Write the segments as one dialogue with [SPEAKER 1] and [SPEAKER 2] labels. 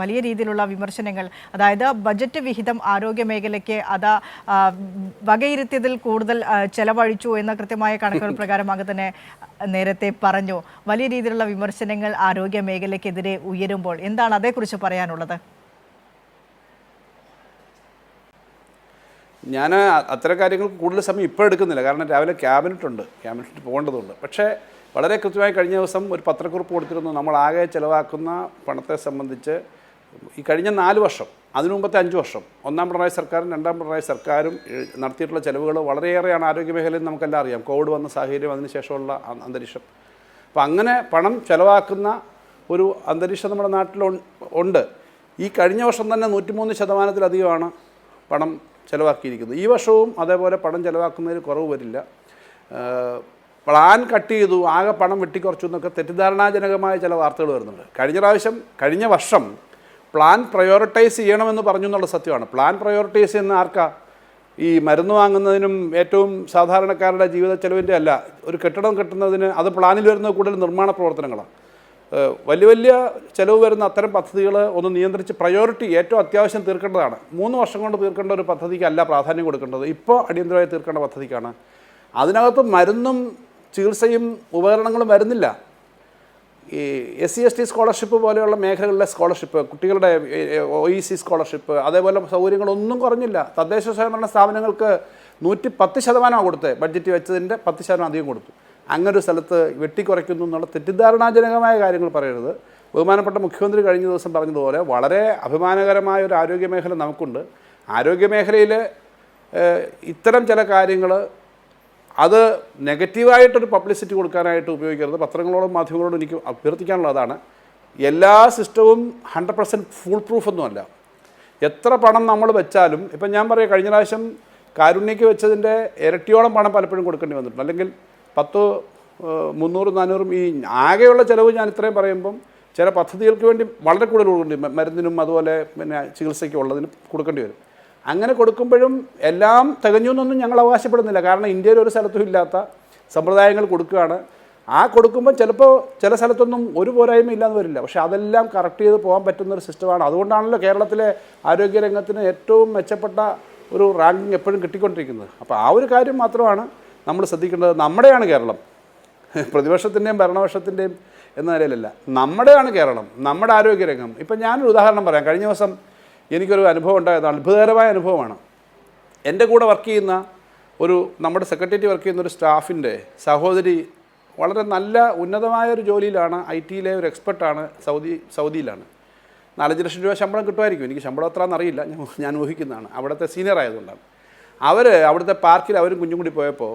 [SPEAKER 1] വലിയ രീതിയിലുള്ള വിമർശനങ്ങൾ. അതായത് ബജറ്റ് വിഹിതം ആരോഗ്യ മേഖലയ്ക്ക് അത് വകയിരുത്തിയതിൽ കൂടുതൽ ചെലവഴിച്ചു എന്ന കൃത്യമായ കണക്കുകൾ പ്രകാരം അങ്ങ് തന്നെ നേരത്തെ പറഞ്ഞു. വലിയ രീതിയിലുള്ള വിമർശനങ്ങൾ ആരോഗ്യ മേഖലയ്ക്കെതിരെ ഉയരുമ്പോൾ എന്താണ് അതേക്കുറിച്ച് പറയാനുള്ളത്?
[SPEAKER 2] ഞാൻ അത്തരം കാര്യങ്ങൾ കൂടുതൽ സമയം ഇപ്പോൾ എടുക്കുന്നില്ല. കാരണം രാവിലെ ക്യാബിനറ്റ് ഉണ്ട് ക്യാബിനറ്റ് പോകേണ്ടതുണ്ട്. പക്ഷേ വളരെ കൃത്യമായി കഴിഞ്ഞ ദിവസം ഒരു പത്രക്കുറിപ്പ് കൊടുത്തിരുന്നു. നമ്മൾ ആകെ ചിലവാക്കുന്ന പണത്തെ സംബന്ധിച്ച് ഈ കഴിഞ്ഞ നാല് വർഷം അതിനുമുമ്പത്തെ അഞ്ച് വർഷം ഒന്നാം പിണറായി സർക്കാരും രണ്ടാം പിണറായി സർക്കാരും നടത്തിയിട്ടുള്ള ചിലവുകൾ വളരെയേറെയാണ് ആരോഗ്യ മേഖലയിൽ നമുക്കെല്ലാം അറിയാം. കോവിഡ് വന്ന സാഹചര്യം അതിനുശേഷമുള്ള അന്തരീക്ഷം. അപ്പം അങ്ങനെ പണം ചിലവാക്കുന്ന ഒരു അന്തരീക്ഷം നമ്മുടെ നാട്ടിൽ ഉണ്ട്. ഈ കഴിഞ്ഞ വർഷം തന്നെ നൂറ്റിമൂന്ന് ശതമാനത്തിലധികമാണ് പണം ചിലവാക്കിയിരിക്കുന്നത്. ഈ വർഷവും അതേപോലെ പണം ചിലവാക്കുന്നതിൽ കുറവ് വരില്ല. പ്ലാൻ കട്ട് ചെയ്തു ആകെ പണം വെട്ടിക്കുറച്ചു എന്നൊക്കെ തെറ്റിദ്ധാരണാജനകമായ ചില വാർത്തകൾ വരുന്നുണ്ട്. കഴിഞ്ഞ പ്രാവശ്യം കഴിഞ്ഞ വർഷം പ്ലാൻ പ്രയോറിറ്റൈസ് ചെയ്യണമെന്ന് പറഞ്ഞു എന്നുള്ള സത്യമാണ്. പ്ലാൻ പ്രയോറിറ്റൈസ് ചെയ്യുന്ന ആർക്കാ? ഈ മരുന്ന് വാങ്ങുന്നതിനും ഏറ്റവും സാധാരണക്കാരുടെ ജീവിത ചെലവിന്റെ അല്ല. ഒരു കെട്ടിടം കെട്ടുന്നതിന് അത് പ്ലാനിൽ വരുന്ന കൂടുതൽ നിർമ്മാണ പ്രവർത്തനങ്ങളാണ് വലിയ വലിയ ചിലവ് വരുന്ന അത്തരം പദ്ധതികൾ ഒന്ന് നിയന്ത്രിച്ച് പ്രയോറിറ്റി ഏറ്റവും അത്യാവശ്യം തീർക്കേണ്ടതാണ്. മൂന്ന് വർഷം കൊണ്ട് തീർക്കേണ്ട ഒരു പദ്ധതിക്കല്ല പ്രാധാന്യം കൊടുക്കേണ്ടത്. ഇപ്പോൾ അടിയന്തരമായി തീർക്കേണ്ട പദ്ധതിക്കാണ്. അതിനകത്ത് മരുന്നും ചികിത്സയും ഉപകരണങ്ങളും വരുന്നില്ല. ഈ S C S T scholarship പോലെയുള്ള മേഖലകളിലെ സ്കോളർഷിപ്പ് കുട്ടികളുടെ ഒ ഇ സി സ്കോളർഷിപ്പ് അതേപോലെ സൗകര്യങ്ങളൊന്നും കുറഞ്ഞില്ല. തദ്ദേശ സ്വയംഭരണ സ്ഥാപനങ്ങൾക്ക് നൂറ്റി പത്ത് ശതമാനമാണ് കൊടുത്തത്. ബഡ്ജറ്റ് വെച്ചതിന്റെ പത്ത് ശതമാനം അധികം കൊടുത്തു. അങ്ങനെ ഒരു സ്ഥലത്ത് വെട്ടിക്കുറയ്ക്കുന്നു എന്നുള്ള തെറ്റിദ്ധാരണാജനകമായ കാര്യങ്ങൾ പറയരുത്. ബഹുമാനപ്പെട്ട മുഖ്യമന്ത്രി കഴിഞ്ഞ ദിവസം പറഞ്ഞതുപോലെ വളരെ അഭിമാനകരമായ ഒരു ആരോഗ്യ മേഖല നമുക്കുണ്ട്. ആരോഗ്യ മേഖലയിൽ ഇത്തരം ചില കാര്യങ്ങൾ അത് നെഗറ്റീവായിട്ടൊരു പബ്ലിസിറ്റി കൊടുക്കാനായിട്ട് ഉപയോഗിക്കരുത്. പത്രങ്ങളോടും മാധ്യമങ്ങളോടും എനിക്ക് അഭ്യർത്ഥിക്കാനുള്ളതാണ്. എല്ലാ സിസ്റ്റവും ഹൺഡ്രഡ് പെർസെന്റ് ഫുൾ പ്രൂഫ് ഒന്നുമല്ല എത്ര പണം നമ്മൾ വെച്ചാലും ഇപ്പം ഞാൻ പറയാം കഴിഞ്ഞ പ്രാവശ്യം കാരുണ്യക്ക് വെച്ചതിന്റെ ഇരട്ടിയോളം പണം പലപ്പോഴും കൊടുക്കേണ്ടി വന്നിട്ടുണ്ട്. അല്ലെങ്കിൽ പത്ത് മുന്നൂറും നാനൂറും ഈ ആകെയുള്ള ചിലവ് ഞാൻ ഇത്രയും പറയുമ്പം ചില പദ്ധതികൾക്ക് വേണ്ടി വളരെ കൂടുതൽ കൊടുക്കേണ്ടി മരുന്നിനും അതുപോലെ പിന്നെ ചികിത്സയ്ക്കും ഉള്ളതിനും കൊടുക്കേണ്ടി വരും. അങ്ങനെ കൊടുക്കുമ്പോഴും എല്ലാം തികഞ്ഞു എന്നൊന്നും ഞങ്ങൾ അവകാശപ്പെടുന്നില്ല. കാരണം ഇന്ത്യയിൽ ഒരു സ്ഥലത്തും ഇല്ലാത്ത സമ്പ്രദായങ്ങൾ കൊടുക്കുകയാണ്. ആ കൊടുക്കുമ്പോൾ ചിലപ്പോൾ ചില സ്ഥലത്തൊന്നും ഒരു പോരായ്മ ഇല്ലാന്ന് വരില്ല. പക്ഷേ അതെല്ലാം കറക്റ്റ് ചെയ്ത് പോകാൻ പറ്റുന്ന ഒരു സിസ്റ്റമാണ് അതുകൊണ്ടാണല്ലോ കേരളത്തിലെ ആരോഗ്യരംഗത്തിന് ഏറ്റവും മെച്ചപ്പെട്ട ഒരു റാങ്കിങ് എപ്പോഴും കിട്ടിക്കൊണ്ടിരിക്കുന്നത്. അപ്പോൾ ആ ഒരു കാര്യം മാത്രമാണ് നമ്മൾ ശ്രദ്ധിക്കേണ്ടത്. നമ്മുടെയാണ് കേരളം. പ്രതിപക്ഷത്തിന്റെയും ഭരണപക്ഷത്തിന്റെയും എന്ന നിലയിലല്ല. നമ്മുടെയാണ് കേരളം. നമ്മുടെ ആരോഗ്യരംഗം ഇപ്പം ഞാനൊരു ഉദാഹരണം പറയാം. കഴിഞ്ഞ ദിവസം എനിക്കൊരു അനുഭവം ഉണ്ടായത് അത്ഭുതകരമായ അനുഭവമാണ്. എന്റെ കൂടെ വർക്ക് ചെയ്യുന്ന ഒരു നമ്മുടെ സെക്രട്ടേറിയറ്റ് വർക്ക് ചെയ്യുന്ന ഒരു സ്റ്റാഫിന്റെ സഹോദരി വളരെ നല്ല ഉന്നതമായ ഒരു ജോലിയിലാണ് ഐ ടിയിലെ ഒരു എക്സ്പെർട്ടാണ് സൗദി സൗദിയിലാണ്. നാലഞ്ച് ലക്ഷം രൂപ ശമ്പളം കിട്ടുമായിരിക്കും. എനിക്ക് ശമ്പളം അത്ര എന്നറിയില്ല ഞാൻ ഊഹിക്കുന്നതാണ്. അവിടുത്തെ സീനിയർ ആയതുകൊണ്ടാണ്. അവർ അവിടുത്തെ പാർക്കിൽ അവരും കുഞ്ഞും കൂടി പോയപ്പോൾ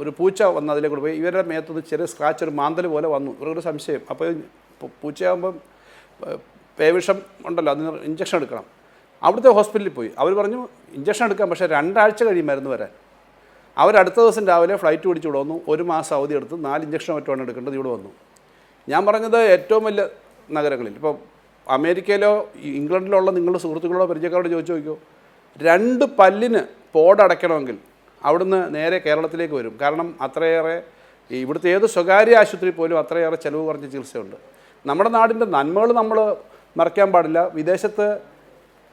[SPEAKER 2] ഒരു പൂച്ച വന്ന് അതിലേക്ക് പോയി. ഇവരുടെ മേത്തുനിന്ന് ചെറിയ സ്ക്രാച്ച് ഒരു മാന്തൽ പോലെ വന്നു. ഇവർക്കൊരു സംശയം. അപ്പോൾ പൂച്ചയാകുമ്പം പേവിഷം ഉണ്ടല്ലോ. അതിന് ഇഞ്ചക്ഷൻ എടുക്കണം. അവിടുത്തെ ഹോസ്പിറ്റലിൽ പോയി. അവർ പറഞ്ഞു ഇഞ്ചക്ഷൻ എടുക്കാം പക്ഷേ രണ്ടാഴ്ച കഴിയും മരുന്ന് വരാൻ. അവർ അടുത്ത ദിവസം രാവിലെ ഫ്ലൈറ്റ് പിടിച്ച് ഇവിടെ വന്നു. ഒരു മാസം അവധി എടുത്ത് നാല് ഇഞ്ചക്ഷൻ മറ്റുമാണ് എടുക്കേണ്ടത് ഇവിടെ വന്നു. ഞാൻ പറഞ്ഞത് ഏറ്റവും വലിയ നഗരങ്ങളിൽ. ഇപ്പോൾ അമേരിക്കയിലോ ഇംഗ്ലണ്ടിലോ ഉള്ള നിങ്ങളുടെ സുഹൃത്തുക്കളോ പരിചയക്കാരോട് ചോദിച്ചു നോക്കിയോ രണ്ട് പല്ലിന് പോടടയ്ക്കണമെങ്കിൽ അവിടുന്ന് നേരെ കേരളത്തിലേക്ക് വരും. കാരണം അത്രയേറെ ഇവിടുത്തെ ഏത് സ്വകാര്യ ആശുപത്രി പോലും അത്രയേറെ ചിലവ് കുറഞ്ഞ ചികിത്സയുണ്ട്. നമ്മുടെ നാടിന്റെ നന്മകൾ നമ്മൾ മറക്കാൻ പാടില്ല. വിദേശത്ത്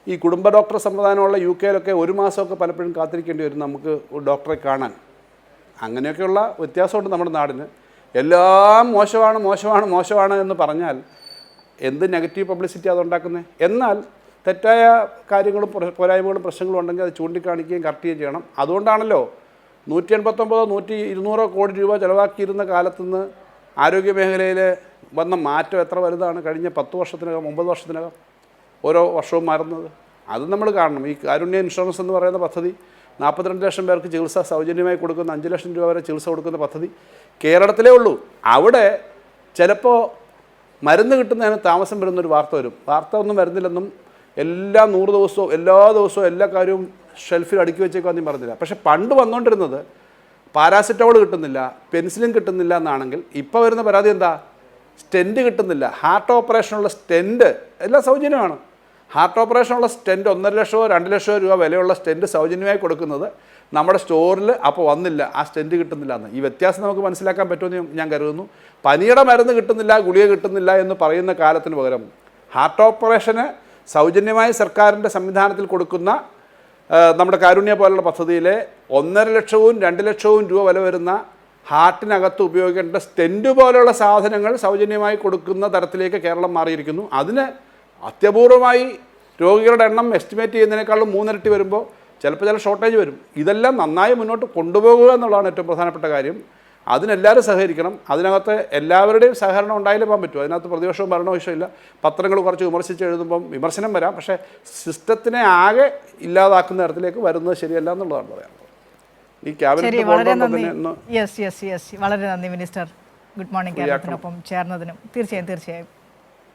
[SPEAKER 2] ഈ കുടുംബ ഡോക്ടർ സംവിധാനമുള്ള യു കെയിലൊക്കെ ഒരു മാസമൊക്കെ പലപ്പോഴും കാത്തിരിക്കേണ്ടി വരും നമുക്ക് ഡോക്ടറെ കാണാൻ. അങ്ങനെയൊക്കെയുള്ള വ്യത്യാസമുണ്ട് നമ്മുടെ നാടിന്. എല്ലാം മോശമാണ് മോശമാണ് മോശമാണ് എന്ന് പറഞ്ഞാൽ എന്ത് നെഗറ്റീവ് പബ്ലിസിറ്റി അതുണ്ടാക്കുന്നത് എന്നാൽ തെറ്റായ കാര്യങ്ങളും പോരായ്മകളും പ്രശ്നങ്ങളും ഉണ്ടെങ്കിൽ അത് ചൂണ്ടിക്കാണിക്കുകയും കറക്റ്റ് ചെയ്യുകയും ചെയ്യണം. അതുകൊണ്ടാണല്ലോ നൂറ്റി എൺപത്തൊമ്പതോ നൂറ്റി ഇരുന്നൂറോ കോടി രൂപ ചിലവാക്കിയിരുന്ന കാലത്തുനിന്ന് ആരോഗ്യ മേഖലയിൽ വന്ന മാറ്റം എത്ര വലുതാണ്? കഴിഞ്ഞ പത്ത് വർഷത്തിനകം ഒമ്പത് വർഷത്തിനകം ഓരോ വർഷവും മാറുന്നത്. അത് നമ്മൾ കാണണം. ഈ കാരുണ്യ ഇൻഷുറൻസ് എന്ന് പറയുന്ന പദ്ധതി നാൽപ്പത്തിരണ്ട് ലക്ഷം പേർക്ക് ചികിത്സ സൗജന്യമായി കൊടുക്കുന്ന അഞ്ച് ലക്ഷം രൂപ വരെ ചികിത്സ കൊടുക്കുന്ന പദ്ധതി കേരളത്തിലേ ഉള്ളൂ. അവിടെ ചിലപ്പോൾ മരുന്ന് കിട്ടുന്നതിന് താമസം വരുന്നൊരു വാർത്ത വരും. വാർത്ത ഒന്നും വരുന്നില്ലെന്നും എല്ലാ നൂറ് ദിവസവും എല്ലാ ദിവസവും എല്ലാ കാര്യവും ഷെൽഫിൽ അടുക്കി വെച്ചേക്കാന്ന് പറഞ്ഞില്ല. പക്ഷേ പണ്ട് വന്നുകൊണ്ടിരുന്നത് പാരാസിറ്റമോൾ കിട്ടുന്നില്ല പെൻസിലിൻ കിട്ടുന്നില്ല എന്നാണെങ്കിൽ ഇപ്പോൾ വരുന്ന പരാതി എന്താ? സ്റ്റെന്റ് കിട്ടുന്നില്ല. ഹാർട്ട് ഓപ്പറേഷനുള്ള സ്റ്റെന്റ് എല്ലാം സൗജന്യമാണ്. ഹാർട്ട് ഓപ്പറേഷനുള്ള സ്റ്റെന്റ് ഒന്നര ലക്ഷമോ രണ്ട് ലക്ഷമോ രൂപ വിലയുള്ള സ്റ്റെന്റ് സൗജന്യമായി കൊടുക്കുന്നത് നമ്മുടെ സ്റ്റോറിൽ അപ്പോൾ വന്നില്ല. ആ സ്റ്റെന്റ് കിട്ടുന്നില്ല എന്ന് ഈ വ്യത്യാസം നമുക്ക് മനസ്സിലാക്കാൻ പറ്റുമെന്ന് ഞാൻ കരുതുന്നു. പനിയുടെ മരുന്ന് കിട്ടുന്നില്ല ഗുളിക കിട്ടുന്നില്ല എന്ന് പറയുന്ന കാലത്തിന് പകരം ഹാർട്ട് ഓപ്പറേഷന് സൗജന്യമായി സർക്കാരിന്റെ സംവിധാനത്തിൽ കൊടുക്കുന്ന നമ്മുടെ കാരുണ്യ പോലുള്ള പദ്ധതിയിലെ ഒന്നര ലക്ഷവും രണ്ട് ലക്ഷവും രൂപ വില വരുന്ന ഹാർട്ടിനകത്ത് ഉപയോഗിക്കേണ്ട സ്റ്റെന്റ് പോലെയുള്ള സാധനങ്ങൾ സൗജന്യമായി കൊടുക്കുന്ന തരത്തിലേക്ക് കേരളം മാറിയിരിക്കുന്നു. അതിന് അത്യപൂർവമായി രോഗികളുടെ എണ്ണം എസ്റ്റിമേറ്റ് ചെയ്യുന്നതിനേക്കാളും മൂന്നിരട്ടി വരുമ്പോൾ ചിലപ്പോൾ ചില ഷോർട്ടേജ് വരും. ഇതെല്ലാം നന്നായി മുന്നോട്ട് കൊണ്ടുപോകുക എന്നുള്ളതാണ് ഏറ്റവും പ്രധാനപ്പെട്ട കാര്യം. അതിനെല്ലാവരും സഹകരിക്കണം. അതിനകത്ത് എല്ലാവരുടെയും സഹകരണം ഉണ്ടായാലേ പോകാൻ പറ്റും. അതിനകത്ത് പ്രതിപക്ഷവും ഭരണപക്ഷവും ഇല്ല. പത്രങ്ങൾ കുറച്ച് വിമർശിച്ച് എഴുതുമ്പം വിമർശനം വരാം. പക്ഷേ സിസ്റ്റത്തിനെ ആകെ ഇല്ലാതാക്കുന്ന തരത്തിലേക്ക് വരുന്നത് ശരിയല്ല എന്നുള്ളതാണ് പറയാനുള്ളത്. ഈ ക്യാബിനറ്റ്
[SPEAKER 1] വളരെ നന്ദി. മിനിസ്റ്റർ. ഗുഡ് മോർണിംഗ് ചേർന്നതിനും. തീർച്ചയായും തീർച്ചയായും.